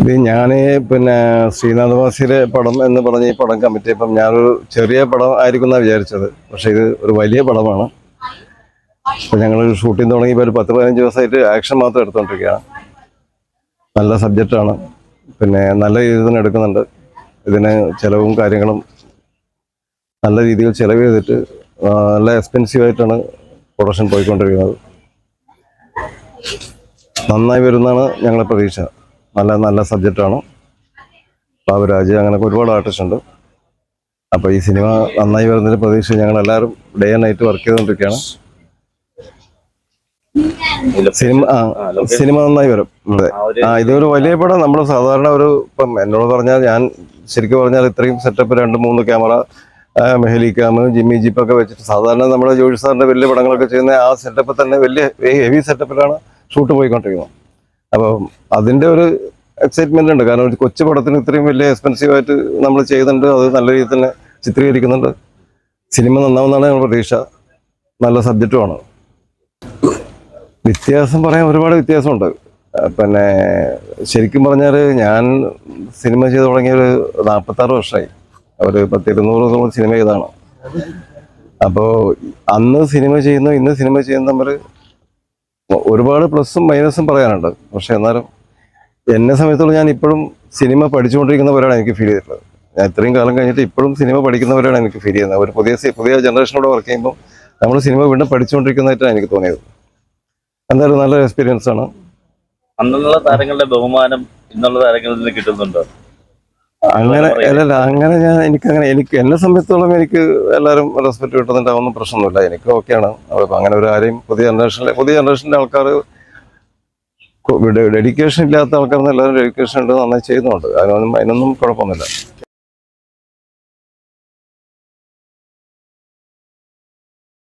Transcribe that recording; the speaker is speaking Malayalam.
ഇത് ഞാൻ പിന്നെ ശ്രീനാഥ് വാസിയുടെ പടം എന്ന് പറഞ്ഞ ഈ പടം കമ്മിറ്റി ഇപ്പം ഞാനൊരു ചെറിയ പടം ആയിരിക്കും എന്നാണ് വിചാരിച്ചത്. പക്ഷേ ഇത് ഒരു വലിയ പടമാണ്. ഇപ്പം ഞങ്ങൾ ഷൂട്ടിംഗ് തുടങ്ങിയപ്പോൾ ഒരു പത്ത് പതിനഞ്ച് ദിവസമായിട്ട് ആക്ഷൻ മാത്രം എടുത്തുകൊണ്ടിരിക്കുകയാണ് നല്ല സബ്ജക്റ്റാണ്. പിന്നെ നല്ല രീതിയിൽ തന്നെ എടുക്കുന്നുണ്ട്. ഇതിന് ചിലവും കാര്യങ്ങളും നല്ല രീതിയിൽ ചിലവ് ചെയ്തിട്ട് നല്ല എക്സ്പെൻസീവ് ആയിട്ടാണ് പ്രൊഡക്ഷൻ പോയിക്കൊണ്ടിരിക്കുന്നത്. നന്നായി വരുന്നതാണ് ഞങ്ങളുടെ പ്രതീക്ഷ. നല്ല നല്ല സബ്ജക്റ്റാണ് ബാബുരാജ് അങ്ങനെയൊക്കെ ഒരുപാട് ആർട്ടിസ്റ്റ് ഉണ്ട്. അപ്പോൾ ഈ സിനിമ നന്നായി വരുന്നതിന് പ്രതീക്ഷ ഞങ്ങൾ എല്ലാവരും ഡേ ആൻഡ് നൈറ്റ് വർക്ക് ചെയ്തുകൊണ്ടിരിക്കുകയാണ്. സിനിമ ആ സിനിമ നന്നായി വരും. ആ ഇതൊരു വലിയ പടം. നമ്മൾ സാധാരണ ഒരു ഇപ്പം എന്നോട് പറഞ്ഞാൽ ഞാൻ ശരിക്കും പറഞ്ഞാൽ ഇത്രയും സെറ്റപ്പ് രണ്ട് മൂന്ന് ക്യാമറ മെഹലി ക്യാം ജിമ്മി ജീപ്പൊക്കെ വെച്ചിട്ട് സാധാരണ നമ്മുടെ ജോഷി സാറിന്റെ വലിയ പടങ്ങളൊക്കെ ചെയ്യുന്ന ആ സെറ്റപ്പ് തന്നെ വലിയ ഹെവി സെറ്റപ്പിലാണ് ഷൂട്ട് പോയിക്കൊണ്ടിരിക്കുന്നത് അപ്പം അതിന്റെ ഒരു എക്സൈറ്റ്മെന്റ് ഉണ്ട്. കാരണം ഒരു കൊച്ചു പടത്തിന് ഇത്രയും വലിയ എക്സ്പെൻസീവ് ആയിട്ട് നമ്മൾ ചെയ്യുന്നുണ്ട് അത് നല്ല രീതിയിൽ തന്നെ ചിത്രീകരിക്കുന്നുണ്ട്. സിനിമ നന്നാവുന്നതാണ് ഞങ്ങൾ പ്രതീക്ഷ. നല്ല സബ്ജക്റ്റുമാണ്. വ്യത്യാസം പറയാൻ ഒരുപാട് വ്യത്യാസമുണ്ട്. പിന്നെ ശരിക്കും പറഞ്ഞാൽ ഞാൻ സിനിമ ചെയ്ത് തുടങ്ങിയ ഒരു നാൽപ്പത്താറ് വർഷമായി ഒരു പത്തിരുന്നൂറ് നമ്മൾ സിനിമ ചെയ്താണ് അപ്പോൾ അന്ന് സിനിമ ചെയ്യുന്നു ഇന്ന് സിനിമ ചെയ്യുന്ന തമ്മിൽ ഒരുപാട് പ്ലസും മൈനസും പറയാനുണ്ട്. പക്ഷെ എന്നാലും എന്നെ സമയത്തോളം ഞാൻ ഇപ്പോഴും സിനിമ പഠിച്ചുകൊണ്ടിരിക്കുന്നവരാണ് എനിക്ക് ഫീൽ ചെയ്തിട്ടുള്ളത്. ഞാൻ ഇത്രയും കാലം കഴിഞ്ഞിട്ട് ഇപ്പോഴും സിനിമ പഠിക്കുന്നവരാണ് എനിക്ക് ഫീൽ ചെയ്യുന്നത്. ഒരു പുതിയ പുതിയ ജനറേഷനോട് വർക്ക് ചെയ്യുമ്പോൾ നമ്മൾ സിനിമ വീണ്ടും പഠിച്ചുകൊണ്ടിരിക്കുന്നതായിട്ടാണ് എനിക്ക് തോന്നിയത്. എന്തായാലും നല്ലൊരു എക്സ്പീരിയൻസ് ആണ്. അന്നുള്ള താരങ്ങളുടെ ബഹുമാനം ഇന്നുള്ള താരങ്ങളിൽ നിന്ന് കിട്ടുന്നുണ്ടോ? അങ്ങനെ അല്ലല്ല അങ്ങനെ ഞാൻ എനിക്ക് അങ്ങനെ എനിക്ക് എന്നെ സംബന്ധിച്ചോളം എനിക്ക് എല്ലാവരും റെസ്പെക്ട് കിട്ടുന്നുണ്ട്. അതൊന്നും പ്രശ്നമൊന്നുമില്ല. എനിക്ക് ഓക്കെയാണ്. അങ്ങനെ ഒരു ആരെയും പുതിയ ജനറേഷനിലെ പുതിയ ജനറേഷനിലെ ആൾക്കാർ ഡെഡിക്കേഷൻ ഇല്ലാത്ത ആൾക്കാർ എല്ലാവരും ഡെഡിക്കേഷൻ ഉണ്ട് നന്നായി ചെയ്യുന്നുണ്ട് അതിനൊന്നും അതിനൊന്നും കുഴപ്പമൊന്നുമില്ല.